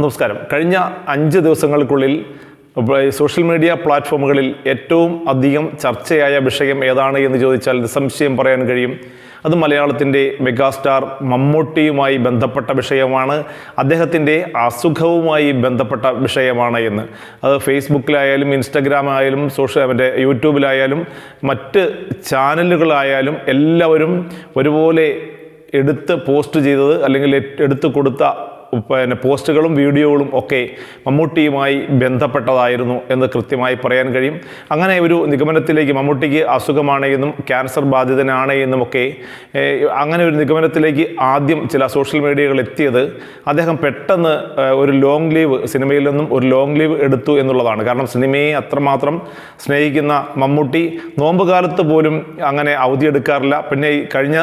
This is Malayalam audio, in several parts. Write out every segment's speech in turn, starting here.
നമസ്കാരം. കഴിഞ്ഞ അഞ്ച് ദിവസങ്ങൾക്കുള്ളിൽ സോഷ്യൽ മീഡിയ പ്ലാറ്റ്ഫോമുകളിൽ ഏറ്റവും അധികം ചർച്ചയായ വിഷയം ഏതാണ് എന്ന് ചോദിച്ചാൽ നിസ്സംശയം പറയാൻ കഴിയും. അത് മലയാളത്തിന്റെ മെഗാസ്റ്റാർ മമ്മൂട്ടിയുമായി ബന്ധപ്പെട്ട വിഷയമാണ്. അദ്ദേഹത്തിന്റെ അസുഖവുമായി ബന്ധപ്പെട്ട വിഷയമാണ് എന്ന്. അത് ഫേസ്ബുക്കിലായാലും ഇൻസ്റ്റഗ്രാമായാലും സോഷ്യൽ മറ്റേ യൂട്യൂബിലായാലും മറ്റ് ചാനലുകളായാലും എല്ലാവരും ഒരുപോലെ എടുത്ത് പോസ്റ്റ് ചെയ്തത് അല്ലെങ്കിൽ എടുത്തു കൊടുത്ത പിന്നെ പോസ്റ്റുകളും വീഡിയോകളും ഒക്കെ മമ്മൂട്ടിയുമായി ബന്ധപ്പെട്ടതായിരുന്നു എന്ന് കൃത്യമായി പറയാൻ കഴിയും. അങ്ങനെ ഒരു നിഗമനത്തിലേക്ക് മമ്മൂട്ടിക്ക് അസുഖമാണ് എന്നും ക്യാൻസർ ബാധിതനാണ് എന്നുമൊക്കെ അങ്ങനെ ഒരു നിഗമനത്തിലേക്ക് ആദ്യം ചില സോഷ്യൽ മീഡിയകൾ എത്തിയത് അദ്ദേഹം പെട്ടെന്ന് ഒരു ലോങ് ലീവ് സിനിമയിൽ നിന്നും ഒരു ലോങ് ലീവ് എടുത്തു എന്നുള്ളതാണ്. കാരണം സിനിമയെ അത്രമാത്രം സ്നേഹിക്കുന്ന മമ്മൂട്ടി നോമ്പ് കാലത്ത് പോലും അങ്ങനെ അവധി എടുക്കാറില്ല. പിന്നെ കഴിഞ്ഞ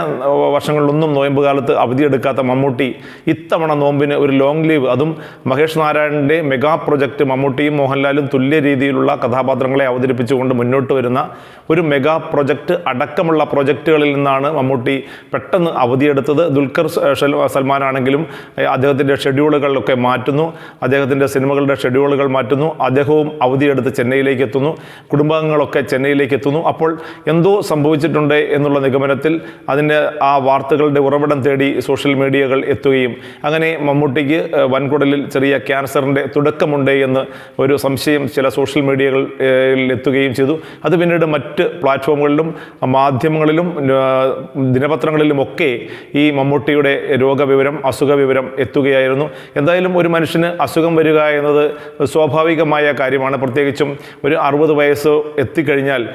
വർഷങ്ങളിലൊന്നും നോയമ്പ് കാലത്ത് അവധി എടുക്കാത്ത മമ്മൂട്ടി ഇത്തവണ നോമ്പിന് ഒരു ലോങ് ലീവ് അതും മഹേഷ് നാരായണന്റെ മെഗാ പ്രൊജക്റ്റ് മമ്മൂട്ടിയും മോഹൻലാലും തുല്യ രീതിയിലുള്ള കഥാപാത്രങ്ങളെ അവതരിപ്പിച്ചുകൊണ്ട് മുന്നോട്ട് വരുന്ന ഒരു മെഗാ പ്രൊജക്റ്റ് അടക്കമുള്ള പ്രൊജക്റ്റുകളിൽ നിന്നാണ് മമ്മൂട്ടി പെട്ടെന്ന് അവധിയെടുത്തത്. ദുൽഖർ സൽമാൻ ആണെങ്കിലും അദ്ദേഹത്തിന്റെ ഷെഡ്യൂളുകളിലൊക്കെ മാറ്റുന്നു. അദ്ദേഹത്തിന്റെ സിനിമകളുടെ ഷെഡ്യൂളുകൾ മാറ്റുന്നു. അദ്ദേഹവും അവധിയെടുത്ത് ചെന്നൈയിലേക്ക് എത്തുന്നു കുടുംബാംഗങ്ങളൊക്കെ ചെന്നൈയിലേക്ക് എത്തുന്നു അപ്പോൾ എന്തോ സംഭവിച്ചിട്ടുണ്ട് എന്നുള്ള നിഗമനത്തിൽ അതിന്റെ ആ വാർത്തകളുടെ ഉറവിടം തേടി സോഷ്യൽ മീഡിയകൾ എത്തുകയും അങ്ങനെ മമ്മൂട്ടിക്ക് വൻകുടലിൽ ചെറിയ ക്യാൻസറിന്റെ തുടക്കമുണ്ട് എന്ന് ഒരു സംശയം ചില സോഷ്യൽ മീഡിയകളിൽ എത്തുകയും ചെയ്തു. അത് പിന്നീട് മറ്റ് പ്ലാറ്റ്ഫോമുകളിലും മാധ്യമങ്ങളിലും ദിനപത്രങ്ങളിലും ഒക്കെ ഈ മമ്മൂട്ടിയുടെ രോഗവിവരം അസുഖവിവരം എത്തുകയായിരുന്നു. എന്തായാലും ഒരു മനുഷ്യന് അസുഖം വരിക എന്നത് സ്വാഭാവികമായ കാര്യമാണ്. പ്രത്യേകിച്ചും ഒരു അറുപത് വയസ്സ് എത്തിക്കഴിഞ്ഞാൽ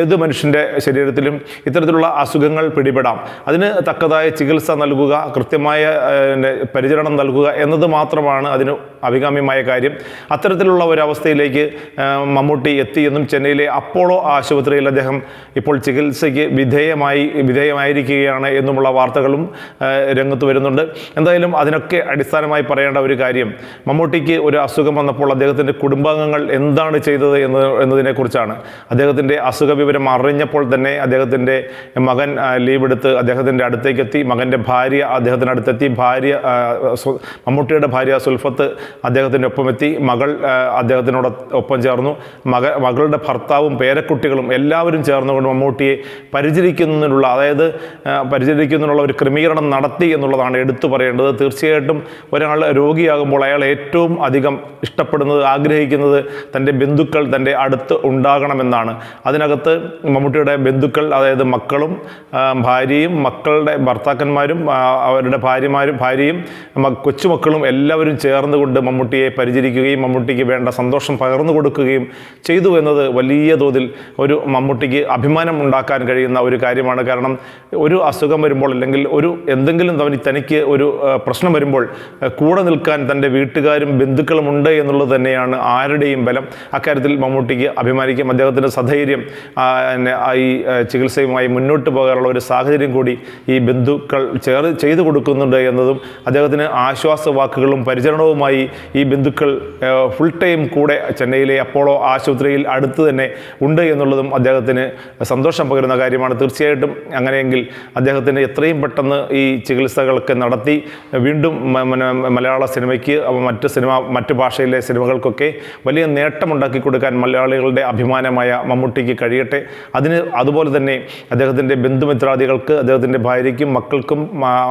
ഏത് മനുഷ്യന്റെ ശരീരത്തിലും ഇത്തരത്തിലുള്ള അസുഖങ്ങൾ പിടിപെടാം. അതിന് തക്കതായ ചികിത്സ നൽകുക കൃത്യമായ പരിചരണം നൽകുക എന്നത് മാത്രമാണ് അതിന് അഭികാമ്യമായ കാര്യം. അത്തരത്തിലുള്ള ഒരവസ്ഥയിലേക്ക് മമ്മൂട്ടി എത്തിയെന്നും ചെന്നൈയിലെ അപ്പോളോ ആശുപത്രിയിൽ അദ്ദേഹം ഇപ്പോൾ ചികിത്സയ്ക്ക് വിധേയമായി വിധേയമായിരിക്കുകയാണ് എന്നുമുള്ള വാർത്തകളും രംഗത്ത് വരുന്നുണ്ട്. എന്തായാലും അതിനൊക്കെ അടിസ്ഥാനമായി പറയേണ്ട ഒരു കാര്യം മമ്മൂട്ടിക്ക് ഒരു അസുഖം വന്നപ്പോൾ അദ്ദേഹത്തിന്റെ കുടുംബാംഗങ്ങൾ എന്താണ് ചെയ്തത് എന്ന് എന്നതിനെക്കുറിച്ചാണ്. അദ്ദേഹത്തിന്റെ അസുഖ വിവരം അറിഞ്ഞപ്പോൾ തന്നെ അദ്ദേഹത്തിന്റെ മകൻ ലീവ് എടുത്ത് അദ്ദേഹത്തിന്റെ അടുത്തേക്ക് എത്തി മകന്റെ ഭാര്യ അദ്ദേഹത്തിന്റെ അടുത്തെത്തി ഭാര്യ മമ്മൂട്ടിയുടെ ഭാര്യ സുൽഫത്ത് അദ്ദേഹത്തിന്റെ ഒപ്പമെത്തി മകൾ അദ്ദേഹത്തിനോട് ഒപ്പം ചേർന്നു. മക മകളുടെ ഭർത്താവും പേരക്കുട്ടികളും എല്ലാവരും ചേർന്നുകൊണ്ട് മമ്മൂട്ടിയെ പരിചരിക്കുന്നതിനുള്ള അതായത് പരിചരിക്കുന്നതിനുള്ള ഒരു ക്രമീകരണം നടത്തി എന്നുള്ളതാണ് എടുത്തു പറയേണ്ടത്. തീർച്ചയായിട്ടും ഒരാൾ രോഗിയാകുമ്പോൾ അയാൾ ഏറ്റവും അധികം ഇഷ്ടപ്പെടുന്നത് ആഗ്രഹിക്കുന്നത് തന്റെ ബന്ധുക്കൾ തന്റെ അടുത്ത് ഉണ്ടാകണമെന്നാണ്. അതിനകത്ത് മമ്മൂട്ടിയുടെ ബന്ധുക്കൾ അതായത് മക്കളും ഭാര്യയും മക്കളുടെ ഭർത്താക്കന്മാരും അവരുടെ ഭാര്യമാരും ഭാര്യയും കൊച്ചുമക്കളും എല്ലാവരും ചേർന്നുകൊണ്ട് മമ്മൂട്ടിയെ പരിചരിക്കുകയും മമ്മൂട്ടിക്ക് വേണ്ട സന്തോഷം പകർന്നു കൊടുക്കുകയും ചെയ്തു എന്നത് വലിയ തോതിൽ ഒരു മമ്മൂട്ടിക്ക് അഭിമാനം ഉണ്ടാക്കാൻ കഴിയുന്ന ഒരു കാര്യമാണ്. കാരണം ഒരു അസുഖം വരുമ്പോൾ അല്ലെങ്കിൽ ഒരു എന്തെങ്കിലും തവണ തനിക്ക് ഒരു പ്രശ്നം വരുമ്പോൾ കൂടെ നിൽക്കാൻ തന്റെ വീട്ടുകാരും ബന്ധുക്കളും ഉണ്ട് എന്നുള്ളത് തന്നെയാണ് ആരുടെയും ബലം. അക്കാര്യത്തിൽ മമ്മൂട്ടിക്ക് അഭിമാനിക്കും. അദ്ദേഹത്തിന്റെ സധൈര്യം ഈ ചികിത്സയുമായി മുന്നോട്ട് പോകാനുള്ള ഒരു സാഹചര്യം കൂടി ഈ ബന്ധുക്കൾ ചേർ ചെയ്തു കൊടുക്കുന്നുണ്ട് എന്നതും അദ്ദേഹത്തിന് ആശ്വാസ വാക്കുകളും പരിചരണവുമായി ഈ ബന്ധുക്കൾ ഫുൾ ടൈം കൂടെ ചെന്നൈയിലെ അപ്പോളോ ആശുപത്രിയിൽ അടുത്ത് തന്നെ ഉണ്ട് എന്നുള്ളതും അദ്ദേഹത്തിന് സന്തോഷം പകരുന്ന കാര്യമാണ്. തീർച്ചയായിട്ടും അങ്ങനെയെങ്കിൽ അദ്ദേഹത്തിന് എത്രയും പെട്ടെന്ന് ഈ ചികിത്സകളൊക്കെ നടത്തി വീണ്ടും മലയാള സിനിമയ്ക്ക് മറ്റ് സിനിമ മറ്റ് ഭാഷയിലെ സിനിമകൾക്കൊക്കെ വലിയ നേട്ടമുണ്ടാക്കി കൊടുക്കാൻ മലയാളികളുടെ അഭിമാനമായ മമ്മൂട്ടിക്ക് കഴിയട്ടെ. അതിന് അതുപോലെ തന്നെ അദ്ദേഹത്തിന്റെ ബന്ധുമിത്രാദികൾക്ക് അദ്ദേഹത്തിന്റെ ഭാര്യയ്ക്കും മക്കൾക്കും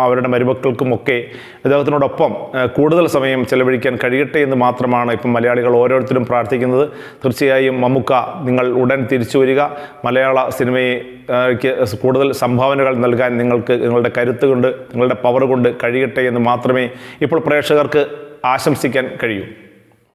അവരുടെ മരുമക്കൾക്കും ഒക്കെ അദ്ദേഹത്തിനോടൊപ്പം കൂടുതൽ സമയം ചെലവഴിക്കാൻ കഴിയട്ടെ എന്ന് മാത്രമാണ് ഇപ്പം മലയാളികൾ ഓരോരുത്തരും പ്രാർത്ഥിക്കുന്നത്. തീർച്ചയായും മമ്മുക്ക നിങ്ങൾ ഉടൻ തിരിച്ചു വരിക. മലയാള സിനിമയെ കൂടുതൽ സംഭാവനകൾ നൽകാൻ നിങ്ങൾക്ക് നിങ്ങളുടെ കരുത്ത് കൊണ്ട് നിങ്ങളുടെ പവർ കൊണ്ട് കഴിയട്ടെ എന്ന് മാത്രമേ ഇപ്പോൾ പ്രേക്ഷകർക്ക് ആശംസിക്കാൻ കഴിയൂ.